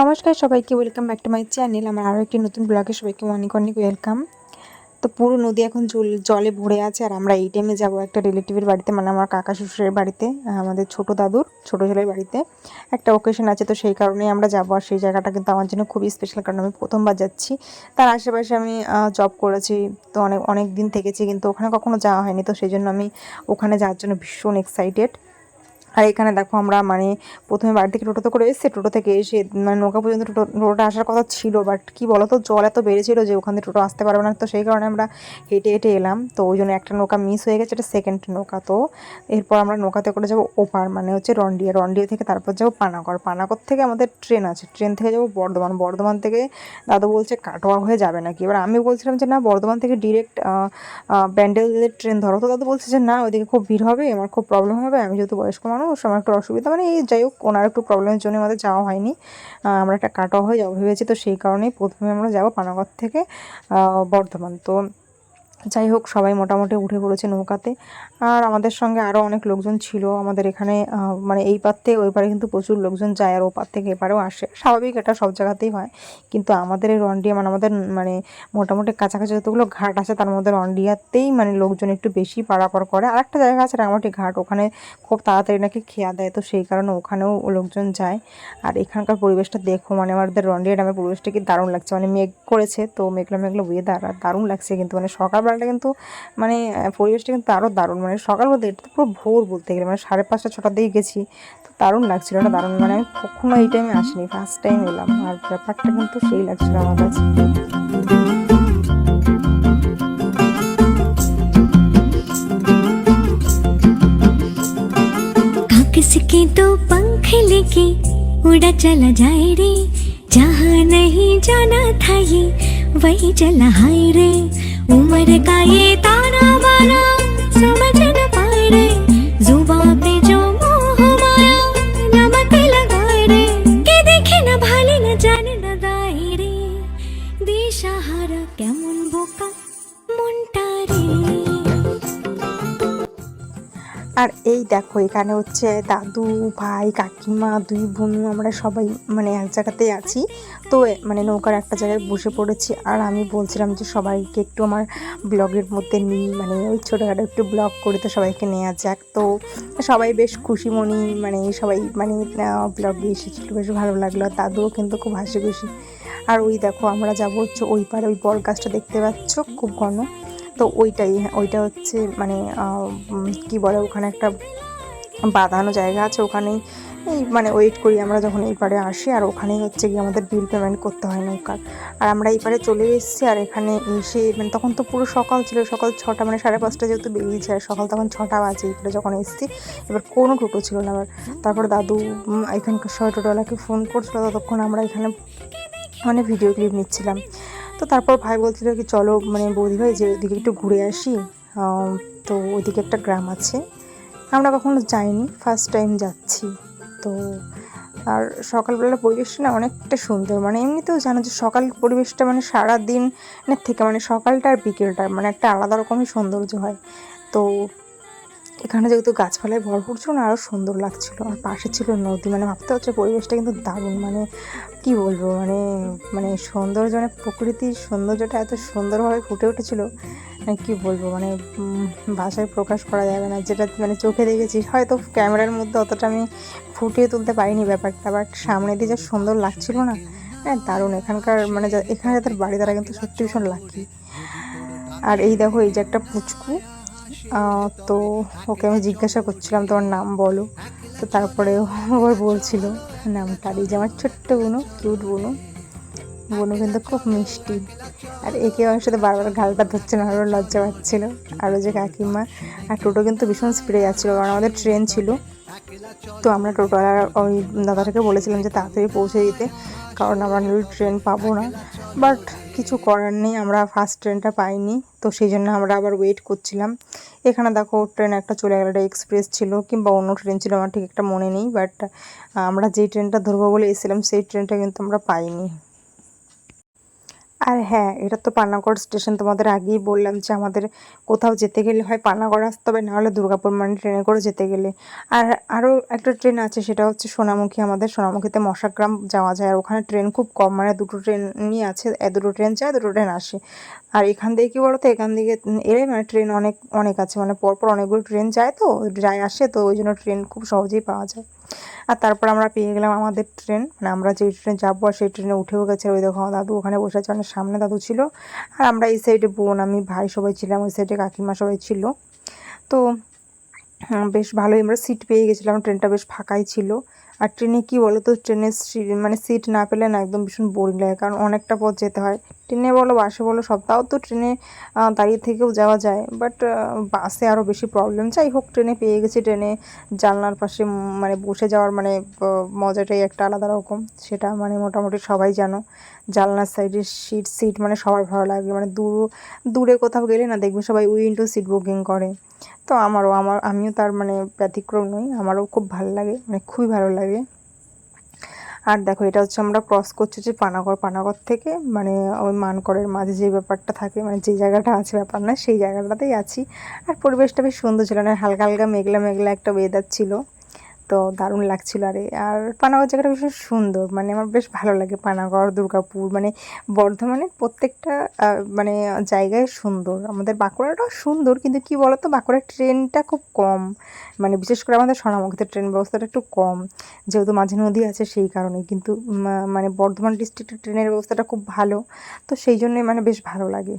নমস্কার সবাইকে welcome back to my channel আমার আরও একটি নতুন ব্লগে সবাইকে অনেক অনেক ওয়েলকাম তো পুরো নদী এখন জল ভরে আছে আর আমরা এই টাইমে যাব একটা রিলেটিভের বাড়িতে মানে আমার কাকা শ্বশুরের বাড়িতে, আমাদের ছোট দাদুর, ছোট ছেলের বাড়িতে। একটা ওকেশন আছে তো সেই কারণেই আমরা যাব আর সেই জায়গাটা কিন্তু আমার জন্য খুবই স্পেশাল কারণ আমি প্রথমবার যাচ্ছি। তার আশেপাশে আমি জব করেছি, তো অনেক অনেক দিন থেকেছি, কিন্তু ওখানে কখনো যাওয়া হয়নি, তো সেই জন্য আমি ওখানে যাওয়ার জন্য ভীষণ এক্সাইটেড আর এখানে দেখো আমরা মানে প্রথমে বাড়ি থেকে টোটোতে করে এসেছি, টোটো থেকে এসে মানে নৌকা পর্যন্ত টোটো, টোটোটা আসার কথা ছিল বাট কি বলো তো জল এত বেড়েছিল যে ওখান থেকে টোটো আসতে পারবে না। তো সেই কারণে আমরা হেঁটে হেঁটে এলাম। তো ওই জন্য একটা নৌকা মিস হয়ে গেছে, এটা সেকেন্ড নৌকা। তো এরপর আমরা নৌকাতে করে যাব ওপার মানে হচ্ছে রন্ডিয়া। রন্ডিয়া থেকে তারপর যাব পানাগড়। পানাগড় থেকে আমাদের ট্রেন আছে। ট্রেন থেকে যাব বর্ধমান। বর্ধমান থেকে দাদু বলছে কাটোয়া হয়ে যাবে নাকি? এবার আমি বলছিলাম যে না, বর্ধমান থেকে ডিরেক্ট ব্যান্ডেলের ট্রেন ধরো। তো দাদু বলছে যে না, ওইদিকে খুব ভিড় হবে, আমার খুব প্রবলেম হবে, আমি যেহেতু বয়স্ক মানুষ আমার একটু অসুবিধা মানে এই যাই হোক, ওনার একটু প্রবলেমের জন্য আমাদের যাওয়া হয়নি। আমরা একটা কাটোয়া হয়ে যাব ভেবেছি, তো সেই কারণেই প্রথমে আমরা যাব পানাগড় থেকে বর্ধমান। তো যাই হোক, সবাই মোটামুটি উঠে পড়েছে নৌকাতে। আর আমাদের সঙ্গে আরও অনেক লোকজন ছিল। আমাদের এখানে মানে এই পার থেকে ওই পারে কিন্তু প্রচুর লোকজন যায় আর ও পার থেকে এপারেও আসে। স্বাভাবিক, এটা সব জায়গাতেই হয়। কিন্তু আমাদের এই রন্ডিয়া মানে আমাদের মানে মোটামুটি কাছাকাছি যতগুলো ঘাট আছে, তার মধ্যে রন্ডিয়াতেই মানে লোকজন একটু বেশি পারাপার করে। আর একটা জায়গা আছে রাঙামাটি ঘাট, ওখানে খুব তাড়াতাড়ি নাকি খেয়া দেয়। তো সেই কারণে ওখানেও লোকজন যায়। আর এখানকার পরিবেশটা দেখো মানে আমাদের রন্ডিয়া ড্যামের পরিবেশটা কি দারুণ লাগছে। মানে মেঘ করেছে, তো মেঘলা মেঘলা আর দারুণ লাগছে কিন্তু। মানে সকালবেলাটা কিন্তু মানে আহ, পরিবেশটা কিন্তু আরও দারুণ মানে সকাল বলতে এটা তো পুরো ভোর বলতে গেলে মানে সাড়ে পাঁচটা ছটার দিকে গেছি তো দারুণ লাগছিল এটা দারুণ মানে আমি কখনো এই টাইমে আসিনি ফার্স্ট টাইম এলাম আর ব্যাপারটা কিন্তু সেই লাগছিল আমার কাছে किसके दो पंख लेके उड़ा चला जाए रे जहाँ नहीं जाना था ये वही चला हाय रे उम्र का ये ताना बाना समझ আর এই দেখো, এখানে হচ্ছে দাদু, ভাই, কাকিমা, দুই বোনু আমরা সবাই মানে এক জায়গাতেই আছি। তো মানে নৌকার একটা জায়গায় বসে পড়েছি। আর আমি বলছিলাম যে সবাইকে একটু আমার ব্লগের মধ্যে নিই মানে ওই ছোটোখাটো একটু ব্লগ করে তো সবাইকে নেওয়া যাক। তো সবাই বেশ খুশি মনি মানে সবাই মানে ব্লগে এসেছিল, বেশ ভালো লাগল। আর দাদুও কিন্তু খুব হাসি খুশি। আর ওই দেখো, আমরা যাব হচ্ছে ওই পারে, ওই বল গাছটা দেখতে পাচ্ছ? খুব ঘন। তো ওইটাই, ওইটা হচ্ছে মানে কি বলে, ওখানে একটা বাঁধানো জায়গা আছে ওখানেই। এই মানে ওয়েট করি আমরা যখন এই পারে আসি, আর ওখানেই হচ্ছে গিয়ে আমাদের বিল পেমেন্ট করতে হয় নৌকার আর আমরা এই পারে চলে এসেছি, আর এখানে এসে মানে তখন তো পুরো সকাল ছিল, সকাল ছটা মানে সাড়ে পাঁচটা যেহেতু বেরিয়েছে, আর সকাল তখন ছটা বাজে এই পারে যখন এসেছি, এবার কোনো টোটো ছিল না আবার। তারপর দাদু এখানকার সবাই টোটোওয়ালাকে ফোন করছিল, ততক্ষণ আমরা এখানে মানে ভিডিও ক্লিপ নিচ্ছিলাম। তো তারপর ভাই বলছিল কি, চলো মানে বৌদি ভাই যে ওইদিকে একটু ঘুরে আসি। তো ওইদিকে একটা গ্রাম আছে। আমরা কখনো যাইনি ফার্স্ট টাইম যাচ্ছি। তো আর সকালবেলা পরিবেশটা না অনেকটা সুন্দর। মানে এমনিতেও জানো যে সকাল পরিবেশটা মানে সারা দিনের থেকে মানে সকালটা আর বিকেলটা মানে একটা আলাদা রকমই সৌন্দর্য হয়। তো এখানে যেহেতু গাছপালায় ভরপুর ছিল না আরও সুন্দর লাগছিল। আর পাশে ছিল নদী মানে ভাবতে হচ্ছে পরিবেশটা কিন্তু দারুণ মানে কি বলব মানে মানে সৌন্দর্য মানে প্রকৃতির সৌন্দর্যটা এত সুন্দরভাবে ফুটে উঠেছিল মানে কি বলব মানে ভাষায় প্রকাশ করা যাবে না, যেটা মানে চোখে দেখেছি। হয়তো ক্যামেরার মধ্যে অতটা আমি ফুটিয়ে তুলতে পারিনি ব্যাপারটা, বাট সামনে দিয়ে যা সুন্দর লাগছিল না হ্যাঁ দারুণ। এখানকার মানে এখানে যাদের বাড়ি, তারা কিন্তু সত্যি ভীষণ লাকি আর এই দেখো, এই যে একটা পুচকু তো ওকে আমি জিজ্ঞাসা করছিলাম তোমার নাম বলো? তো তারপরে আবার বলছিল, নামটা এই যে আমার ছোট্ট বোনো, কিউট বোনো। বোনো কিন্তু খুব মিষ্টি। আর একে আমার সাথে বারবার গালটা ধরছে না, আরও লজ্জা পাচ্ছিল। আরও যে কাকিমা আর টোটো কিন্তু ভীষণ স্পিডে যাচ্ছিল, কারণ আমাদের ট্রেন ছিল। তো আমরা টোটোওয়ালা ওই দাদাটাকে বলেছিলাম যে তাড়াতাড়ি পৌঁছে দিতে, কারণ আমরা ট্রেন পাবো না। বাট কিছু করার নেই, আমরা ফার্স্ট ট্রেনটা পাইনি, তো সেই জন্য আমরা আবার ওয়েট করছিলাম। এখানে দেখো ট্রেন একটা চলে গেল একটা এক্সপ্রেস ছিল, কিংবা অন্য ট্রেন ছিল, আমার ঠিক একটা মনে নেই বাট আমরা যেই ট্রেনটা ধরবো বলে এসেছিলাম, সেই ট্রেনটা কিন্তু আমরা পাইনি। আর হ্যাঁ এটা তো পানাগড় স্টেশন তোমাদের আগেই বললাম যে আমাদের কোথাও যেতে গেলে হয় পানাগড় আসতে হবে, নাহলে দুর্গাপুর মানে ট্রেনে করে যেতে গেলে। আর আরও একটা ট্রেন আছে, সেটা হচ্ছে সোনামুখী, আমাদের সোনামুখীতে মশাগ্রাম যাওয়া যায়। আর ওখানে ট্রেন খুব কম মানে দুটো ট্রেনই আছে দুটো ট্রেন যায়, দুটো ট্রেন আসে। আর এখান থেকে কী বলো তো এখান থেকে এলে মানে ট্রেন অনেক অনেক আছে মানে পরপর অনেকগুলো ট্রেন যায় তো, যায় আসে তো, ওই জন্য ট্রেন খুব সহজেই পাওয়া যায়। আর তারপর আমরা পেয়ে গেলাম আমাদের ট্রেন। মানে আমরা যে ট্রেনে যাব আর সেই ট্রেনে উঠেও গেছে। ওই দেখো দাদু ওখানে বসে আছে অনেক সামনে দাদু ছিল। আর আমরা এই সাইডে বোন, আমি ভাই সবাই ছিলাম, ওই সাইডে কাকিমা সবাই ছিল। তো বেশ ভালোই আমরা সিট পেয়ে গেছিলাম। ট্রেনটা বেশ ফাঁকাই ছিল। আর ট্রেনে কি বলো তো ট্রেনের মানে সিট না পেলে না একদম ভীষণ বোরিং লাগে, কারণ অনেকটা পথ যেতে হয়। ট্রেনে বলো, বাসে বলো, সব, তাও তো ট্রেনে দাঁড়িয়ে থেকেও যাওয়া যায়। বাট বাসে আরও বেশি প্রবলেম যাই হোক, ট্রেনে পেয়ে গেছি, ট্রেনে জানলার পাশে মানে বসে যাওয়ার মানে মজাটাই একটা আলাদা রকম। সেটা মানে মোটামুটি সবাই জানো। জানলার সাইডে সিট সিট মানে সবার ভালো লাগে। মানে দূর, দূরে কোথাও গেলে না দেখবে সবাই উইন্ডো সিট বুকিং করে। তো আমারও, আমার, আমিও তার মানে ব্যতিক্রম নই, আমারও খুব ভালো লাগে মানে খুবই ভালো লাগে। আর দেখো, এটা হচ্ছে আমরা ক্রস করছি যে পানাগড় পানাগড় থেকে মানে ওই মানকরের মাঝে যে ব্যাপারটা থাকে মানে যে জায়গাটা আছে ব্যাপার না সেই জায়গাটাতেই আছি। আর পরিবেশটা বেশ সুন্দর ছিল না হালকা হালকা, মেঘলা মেঘলা একটা ওয়েদার ছিল। তো দারুণ লাগছিল, আরে। আর পানাগড় জায়গাটা ভীষণ সুন্দর মানে আমার বেশ ভালো লাগে পানাগড়, দুর্গাপুর মানে বর্ধমানের প্রত্যেকটা মানে জায়গায় সুন্দর। আমাদের বাঁকুড়াটাও সুন্দর, কিন্তু কি বলতো, বাঁকুড়ার ট্রেনটা খুব কম মানে বিশেষ করে আমাদের সোনামুখীতে ট্রেন ব্যবস্থাটা একটু কম, যেহেতু মাঝে নদী আছে সেই কারণে, কিন্তু মানে বর্ধমান ডিস্ট্রিক্টের ট্রেনের ব্যবস্থাটা খুব ভালো, তো সেই জন্যই মানে বেশ ভালো লাগে।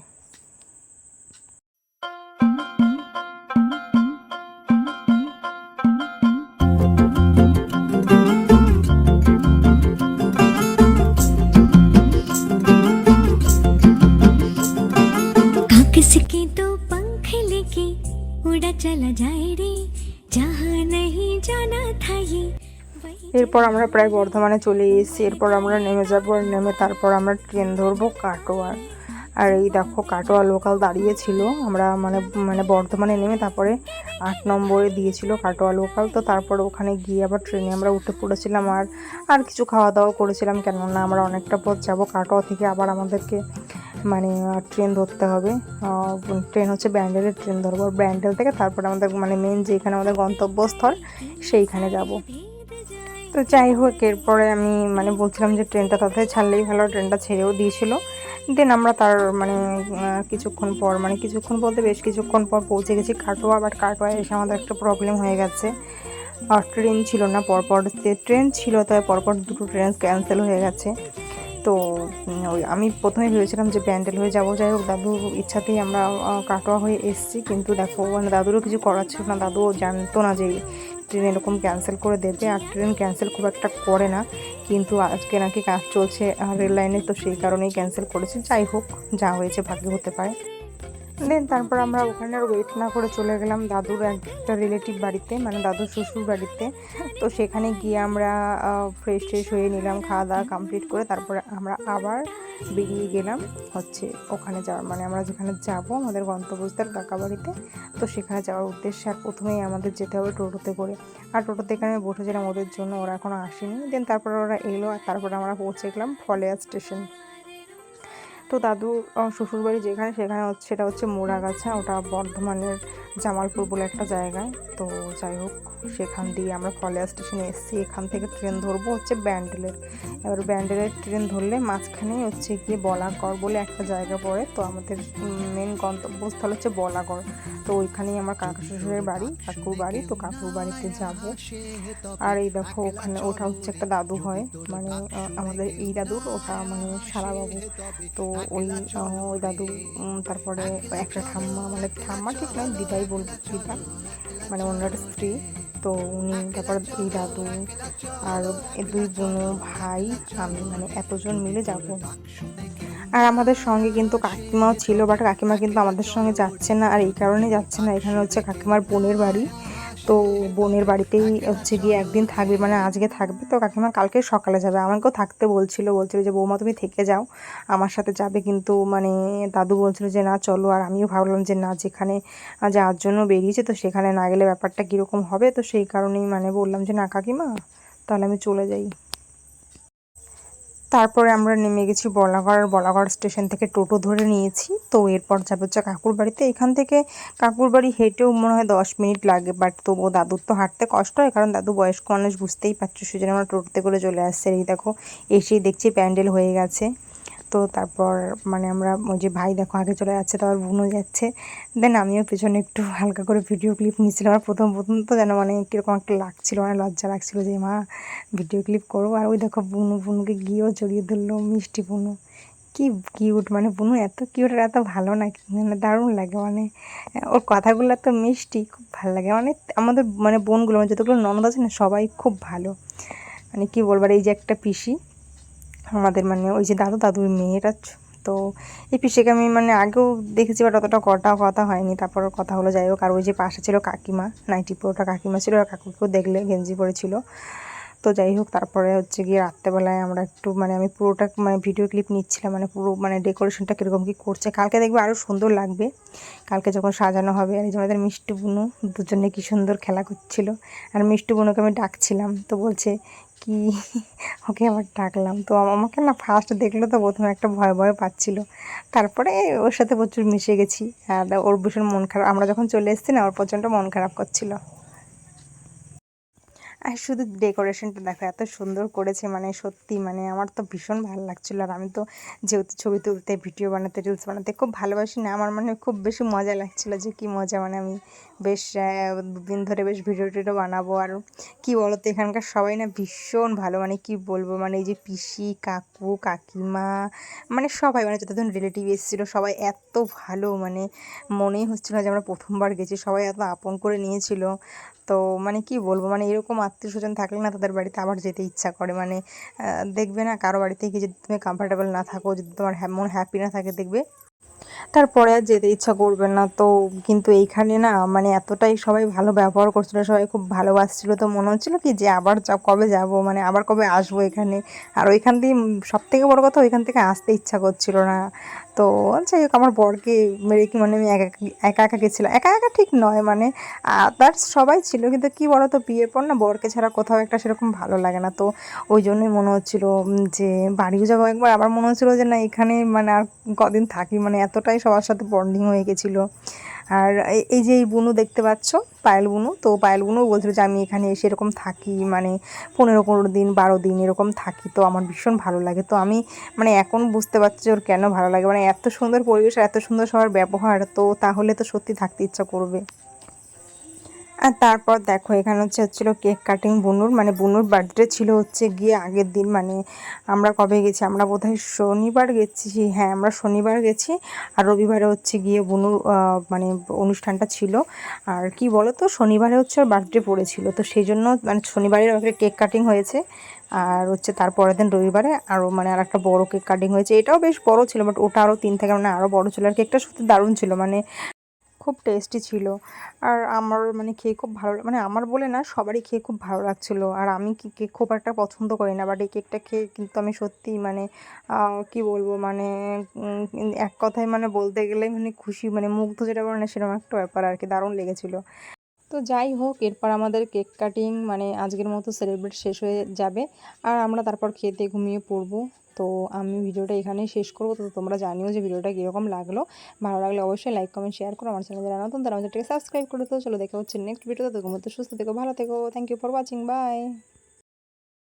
এরপর আমরা প্রায় বর্ধমানে চলে এসেছি। এরপর আমরা নেমে যাব, নেমে তারপর আমরা ট্রেন ধরবো কাটোয়ার। আর এই দেখো, কাটোয়া লোকাল দাঁড়িয়েছিল। আমরা মানে মানে বর্ধমানে নেমে তারপরে আট নম্বরে দিয়েছিল কাটোয়া লোকাল তো তারপরে ওখানে গিয়ে আবার ট্রেনে আমরা উঠে পড়েছিলাম আর আর কিছু খাওয়া দাওয়া করেছিলাম। কেননা আমরা অনেকটা পথ যাব। কাটোয়া থেকে আবার আমাদেরকে মানে ট্রেন ধরতে হবে। ট্রেন হচ্ছে ব্যান্ডেলের ট্রেন ধরবো। ব্যান্ডেল থেকে তারপরে আমাদের মানে মেন যেখানে আমাদের গন্তব্যস্থল, সেইখানে যাব। তো যাই হোক, এরপরে আমি মানে বলছিলাম যে ট্রেনটা তাড়াতাড়ি ছাড়লেই ভালো, ট্রেনটা ছেড়েও দিয়েছিল। দেন আমরা তার মানে কিছুক্ষণ পর মানে কিছুক্ষণ বলতে বেশ কিছুক্ষণ পর পৌঁছে গেছি কাটোয়া বাট কাটোয়ায় এসে আমাদের একটা প্রবলেম হয়ে গেছে। আর ট্রেন ছিল না, পরপর ট্রেন ছিল, তাই পরপর দুটো ট্রেন ক্যান্সেল হয়ে গেছে। তো ওই আমি প্রথমে ভেবেছিলাম যে ব্যান্ডেল হয়ে যাব, যাই হোক দাদুর ইচ্ছাতেই আমরা কাটোয়া হয়ে এসেছি। কিন্তু দেখো মানে দাদুরও কিছু করার ছিল না, দাদুও জানতো না যে ট্রেন এরকম ক্যান্সেল করে দেবে আর ট্রেন ক্যান্সেল খুব একটা করে না। কিন্তু আজকে নাকি কাজ চলছে রেল লাইনে, তো সেই কারণেই ক্যান্সেল করেছে। যাই হোক, যা হয়েছে ভাগ্য হতে পারে। দেন তারপর আমরা ওখানে আর ওয়েট না করে চলে গেলাম দাদুর একটা রিলেটিভ বাড়িতে মানে দাদুর শ্বশুর বাড়িতে। তো সেখানে গিয়ে আমরা ফ্রেশ ট্রেশ হয়ে নিলাম খাওয়া দাওয়া কমপ্লিট করে, তারপরে আমরা আবার বেরিয়ে গেলাম হচ্ছে ওখানে যাওয়ার। মানে আমরা যেখানে যাব, আমাদের গন্তব্যস্থল কাকা বাড়িতে তো সেখানে যাওয়ার উদ্দেশ্যে আর প্রথমেই আমাদের যেতে হবে টোটোতে করে। আর টোটোতে এখানে বসেছিলাম ওদের জন্য, ওরা এখনও আসেনি। দেন তারপর ওরা এলো আর তারপরে আমরা পৌঁছে গেলাম ফলেয়া স্টেশন। তো দাদু শ্বশুরবাড়ি যেখানে সেখানে হচ্ছে, সেটা হচ্ছে মোড়াগাছা। ওটা বর্ধমানের জামালপুর বলে একটা জায়গায় তো যাই হোক, সেখান দিয়ে আমরা কলেজ স্টেশনে এসেছি। এখান থেকে ট্রেন ধরবো হচ্ছে ব্যান্ডেলের। এবার ব্যান্ডেলের ট্রেন ধরলে মাঝখানেই হচ্ছে গিয়ে বলাগড় বলে একটা জায়গা পড়ে। তো আমাদের মেন গন্তব্যস্থল হচ্ছে বলাগড়। তো ওইখানেই আমার কাকা শ্বশুরের বাড়ি, কাকুর বাড়ি। তো কাকুর বাড়িতে যাব। আর এই দেখো, ওখানে ওটা হচ্ছে একটা দাদু হয়। মানে আমাদের এই দাদুর, ওটা মানে সারাবাবু তো ওই ওই দাদু তারপরে একটা ঠাম্মা মানে ঠাম্মা ঠিক নয় দিদাই বলব দিদা মানে ওনার স্ত্রী। তো উনি তারপর এই দাদু আর দুই বোনো ভাই আমি মানে এতজন মিলে যাব। আর আমাদের সঙ্গে কিন্তু কাকিমাও ছিল বাট কাকিমা কিন্তু আমাদের সঙ্গে যাচ্ছে না আর এই কারণে যাচ্ছে না। এখানে হচ্ছে কাকিমার বোনের বাড়ি। তো বোনের বাড়িতেই হচ্ছে গিয়ে একদিন থাকবে মানে আজকে থাকবে। তো কাকিমা কালকে সকালে যাবে। আমাকেও থাকতে বলছিল বলছিল যে, বৌমা, তুমি থেকে যাও, আমার সাথে যাবে। কিন্তু মানে দাদু বলছিল যে, না, চলো। আর আমিও ভাবলাম যে, না, যেখানে যাওয়ার জন্য বেরিয়েছে, তো সেখানে না গেলে ব্যাপারটা কীরকম হবে? তো সেই কারণেই মানে বললাম যে, না, কাকিমা, তাহলে আমি চলে যাই। তারপরে আমরা নেমে গেছি বলাগড় বলাগড় স্টেশন থেকে টোটো ধরে নিয়েছি। তো এরপর যাবে হচ্ছে কাকুর বাড়িতে এখান থেকে কাকুর বাড়ি হেঁটেও মনে হয় দশ মিনিট লাগে বাট তবু দাদুর তো হাঁটতে কষ্ট হয়, কারণ দাদু বয়স্ক মানুষ, বুঝতেই পারছ সেজন্য আমরা টোটোতে করে চলে আসছে। এই দেখো, এসেই দেখছি প্যান্ডেল হয়ে গেছে। তো তারপর মানে আমরা ওই যে ভাই দেখো আগে চলে যাচ্ছে, তারপর বোনও যাচ্ছে। দেন আমিও পেছনে একটু হালকা করে ভিডিও ক্লিপ নিয়েছিলাম। আর প্রথম প্রথম তো যেন মানে কীরকম একটা লাগছিল মানে লজ্জা লাগছিল যে, মা ভিডিও ক্লিপ করব? আর ওই দেখো বুনু, বুনুকে গিয়েও জড়িয়ে ধরলো, মিষ্টি বুনু, কি কিউট মানে বুনু এত কিউট আর এত ভালো না মানে দারুণ লাগে মানে ওর কথাগুলো এত মিষ্টি, খুব ভালো লাগে। মানে আমাদের মানে বোনগুলো মানে যতগুলো ননদ আছে না, সবাই খুব ভালো। মানে কী বলবার এই যে একটা পিসি আমাদের মানে ওই যে দাদু দাদুর মেয়েরা তো এই পিসিকে আমি মানে আগেও দেখেছি বাট অতটা কটা কথা হয়নি। তারপর কথা হলো, যাই হোক। আর ওই যে পাশে ছিল কাকিমা, নাইটি পুরোটা কাকিমা ছিল আর কাকুকেও দেখলে গেঞ্জি পরেছিল। তো যাই হোক, তারপরে হচ্ছে গিয়ে রাত্রেবেলায় আমরা একটু মানে আমি পুরোটা মানে ভিডিও ক্লিপ নিচ্ছিলাম মানে পুরো মানে ডেকোরেশনটা কীরকম কী করছে। কালকে দেখবে আরও সুন্দর লাগবে। কালকে যখন সাজানো হবে, আর আমাদের মিষ্টি বুনু, দুজনে কী সুন্দর খেলা করছিল। আর মিষ্টি বুনুকে আমি ডাকছিলাম, তো বলছে কি? ওকে আবার ডাকলাম। তো আমাকে না ফার্স্ট দেখলে তো প্রথমে একটা ভয় ভয় পাচ্ছিল। তারপরে ওর সাথে প্রচুর মিশে গেছি। আর ওর ভীষণ মন খারাপ। আমরা যখন চলে এসেছি না, ওর প্রচণ্ড মন খারাপ করছিল। আর শুধু ডেকোরেশনটা দেখো, এত সুন্দর করেছে মানে সত্যি মানে আমার তো ভীষণ ভালো লাগছিল। আর আমি তো যেহেতু ছবি তুলতে ভিডিও বানাতে রিলস বানাতে খুব ভালোবাসি না, আমার মানে খুব বেশি মজা লাগছিল যে কি মজা মানে আমি বেশ দুদিন ধরে বেশ ভিডিও টিডিও বানাবো। আর কি বলো তো এখানকার সবাই না ভীষণ ভালো মানে কি বলব মানে এই যে পিসি, কাকু, কাকিমা মানে সবাই মানে যতজন রিলেটিভ এসেছিল, সবাই এত ভালো মানে মনেই হচ্ছিল যে আমরা প্রথমবার গেছি, সবাই এত আপন করে নিয়েছিল। তো মানে কি বলব? মানে এরকম আত্মীয় স্বজন থাকলে না তাদের বাড়িতে আবার যেতে ইচ্ছা করে। মানে দেখবে না কারও বাড়িতে গিয়ে যদি তুমি কমফর্টেবল না থাকো, যদি তোমার মন হ্যাপি না থাকে, দেখবে তারপরে আর যেতে ইচ্ছা করবে না। তো কিন্তু এইখানে না মানে এতটাই সবাই ভালো ব্যবহার করছিল, সবাই খুব ভালোবাসছিল তো মনে হচ্ছিল কি যে আবার কবে যাব? মানে আবার কবে আসব এখানে? আর ওইখান দিয়ে সব থেকে বড় কথা ওইখান থেকে আসতে ইচ্ছা করছিল না। তো যাই হোক আমার বরকে রেখে মানে আমি একা একা একা গেছিলাম। একা একা ঠিক নয় মানে তার সবাই ছিল, কিন্তু কি বলো তো বিয়ের পর না বরকে ছাড়া কোথাও একটা সেরকম ভালো লাগে না। তো ওই জন্যই মনে হচ্ছিল যে বাড়িও যাব একবার। আবার মনে হচ্ছিল যে না, এখানে মানে আর কদিন থাকি মানে এতটাই সবার সাথে বন্ডিং হয়ে গেছিল। আর এই- যে এই বুনু দেখতে পাচ্ছ, পায়েল বুনু, তো পায়েল বুনু বলছিল যে আমি এখানে এসে এরকম থাকি মানে পনেরো পনেরো দিন, বারো দিন এরকম থাকি, তো আমার ভীষণ ভালো লাগে। তো আমি মানে এখন বুঝতে পারছি ওর কেন ভালো লাগে মানে এত সুন্দর পরিবেশ আর এত সুন্দর সবার ব্যবহার, তো তাহলে তো সত্যি থাকতে ইচ্ছা করবে। আর তারপর দেখো, এখানে হচ্ছে হচ্ছিল কেক কাটিং বুনুর। মানে বুনুর বার্থডে ছিল হচ্ছে গিয়ে আগের দিন মানে আমরা কবে গেছি? আমরা বোধহয় শনিবার গেছি হ্যাঁ আমরা শনিবার গেছি আর রবিবারে হচ্ছে গিয়ে বুনুর মানে অনুষ্ঠানটা ছিল। আর কি বলো তো শনিবারে হচ্ছে ওর বার্থডে পড়েছিল। তো সেই জন্য মানে শনিবারে ওকে কেক কাটিং হয়েছে। আর হচ্ছে তার পরের দিন রবিবারে আরও মানে আর একটা বড়ো কেক কাটিং হয়েছে। এটাও বেশ বড় ছিল বাট ওটা আরও তিন থেকে মানে আরও বড় ছিল। আর কেকটা সত্যি দারুণ ছিল মানে খুব টেস্টি ছিল। আর আমার মানে খেয়ে খুব ভালো মানে আমার বলে না, সবারই খেয়ে খুব ভালো লাগছিল। আর আমি কি কেক খুব একটা পছন্দ করি না বাট এই কেকটা খেয়ে কিন্তু আমি সত্যিই মানে কি বলব মানে এক কথায় মানে বলতে গেলে মানে খুশি মানে মুগ্ধ যেটা বলে না, সেরকম একটা ব্যাপার আর কি, দারুণ লেগেছিল। তো যাই হোক, এরপর আমাদের কেক কাটিং মানে আজকের মতো সেলিব্রেট শেষ হয়ে যাবে। আর আমরা তারপর খেতে ঘুমিয়ে পড়ব। তো আমি ভিডিওটা এখানে শেষ করব। তো তোমরা জানিও যে ভিডিওটা কীরকম লাগল। ভালো লাগলে অবশ্যই লাইক কমেন্ট শেয়ার করো। আমার চ্যানেল জানাও তারা আমাদেরটাকে সাবস্ক্রাইব করে তো চলো দেখা হচ্ছে নেক্সট ভিডিওতে তো। সুস্থ থেকো, ভালো থেকো। Thank you for watching bye